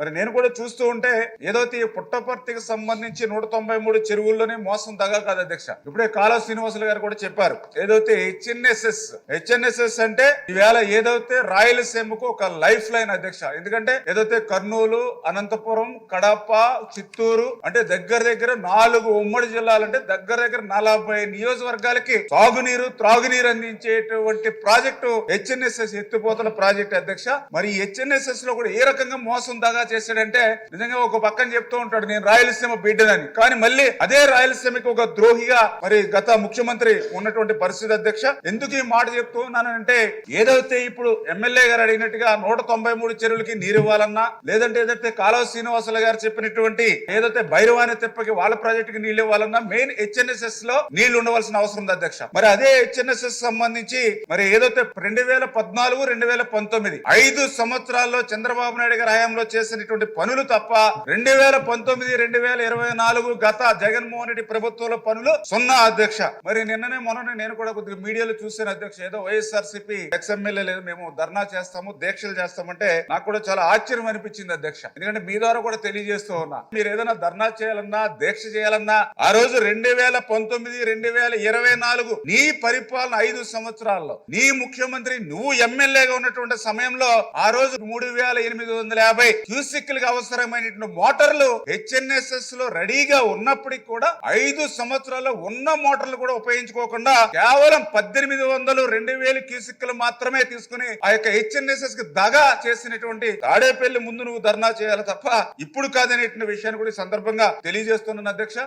మరి నేను కూడా చూస్తూ ఉంటే ఏదైతే ఈ పుట్టపర్తికి సంబంధించి నూట తొంభై మూడు చెరువుల్లోనే మోసం దగా కాదు అధ్యక్ష. ఇప్పుడే కాళా శ్రీనివాసులు గారు కూడా చెప్పారు. ఏదైతే హెచ్ఎన్ఎస్ఎస్ హెచ్ఎన్ఎస్ఎస్ అంటే ఈవేళ ఏదైతే రాయలసీమకు ఒక లైఫ్ లైన్ అధ్యక్ష. ఎందుకంటే ఏదైతే కర్నూలు అనంతపురం కడప చిత్తూరు అంటే దగ్గర దగ్గర నాలుగు ఉమ్మడి జిల్లాలంటే దగ్గర దగ్గర నలభై నియోజకవర్గాలకి తాగునీరు త్రాగునీరు అందించేటువంటి ప్రాజెక్టు హెచ్ఎన్ఎస్ఎస్ ఎత్తిపోతల ప్రాజెక్ట్ అధ్యక్ష. మరి హెచ్ఎన్ఎస్ఎస్లో కూడా ఏ రకంగా మోసం దాగా చేశాడంటే నిజంగా ఒక పక్కన చెప్తూ ఉంటాడు నేను రాయలసీమ బిడ్డదని కానీ మళ్ళీ అదే రాయలసీమకి ఒక ద్రోహిగా మరి గత ముఖ్యమంత్రి ఉన్నటువంటి పరిస్థితి అధ్యక్ష ఎందుకు ఈ మాట చెప్తూ ఉన్నానంటే ఏదైతే ఇప్పుడు ఎమ్మెల్యే గారు అడిగినట్టుగా నూట తొంభై మూడు చెరువులకి నీరు ఇవ్వాలన్నా లేదంటే ఏదైతే కాలువ శ్రీనివాసుల గారు చెప్పినటువంటి ఏదైతే భైరవాణి తెప్పకి వాళ్ళ ప్రాజెక్టుకి నీళ్ళు ఇవ్వాలన్నా మెయిన్ హెచ్ఎన్ఎస్ఎస్లో నీళ్ళు ఉండవలసిన అవసరం ఉంది అధ్యక్ష. మరి అదే హెచ్ఎన్ఎస్ఎస్ సంబంధించి మరి ఏదైతే రెండు వేల పద్నాలుగు రెండు వేల పంతొమ్మిది ఐదు సంవత్సరాల్లో చంద్రబాబు నాయుడు గారి హయాంలో చేసినటువంటి పనులు తప్ప రెండు వేల పంతొమ్మిది రెండు వేల ఇరవై నాలుగు గత జగన్మోహన్ రెడ్డి ప్రభుత్వంలో పనులు సున్నా అధ్యక్ష. మరి నిన్ననే మొన్న నేను కూడా కొద్దిగా మీడియాలో చూసాను అధ్యక్ష. ఏదో వైఎస్ఆర్సీపీ ఎక్స్ఎమ్మెల్యే లేదు మేము ధర్నా చేస్తాము దీక్షలు చేస్తామంటే నాకు కూడా చాలా ఆశ్చర్యం అనిపించింది అధ్యక్ష. ఎందుకంటే మీ ద్వారా కూడా తెలియజేస్తూ ఉన్నా. మీరు ఏదైనా ధర్నా చేయాలన్నా దీక్ష చేయాలన్నా ఆ రోజు రెండు వేల పంతొమ్మిది రెండు వేల ఇరవై నాలుగు నీ పరిపాలన ఐదు సంవత్సరాల్లో నీ ముఖ్యమంత్రి నువ్వు ఎమ్మెల్యేగా ఉన్నటువంటి సమయంలో ఆ రోజు మూడు వేల ఎనిమిది వందల యాభై క్యూసిక్లకు అవసరమైనటువంటి మోటార్లు హెచ్ఎన్ఎస్ఎస్లో రెడీగా ఉన్నప్పటికి కూడా ఐదు సంవత్సరాల్లో ఉన్న మోటార్లు కూడా ఉపయోగించుకోకుండా కేవలం పద్దెనిమిది వందలు రెండు వేలు క్యూసిక్లు మాత్రమే తీసుకుని ఆ యొక్క హెచ్ఎన్ఎస్ఎస్కి దగా చేసినటువంటి తాడేపల్లి ముందు నువ్వు ధర్నా చేయాలి తప్ప ఇప్పుడు కాదనేటువంటి విషయాన్ని కూడా సందర్భంగా తెలియజేస్తున్నాను అధ్యక్ష.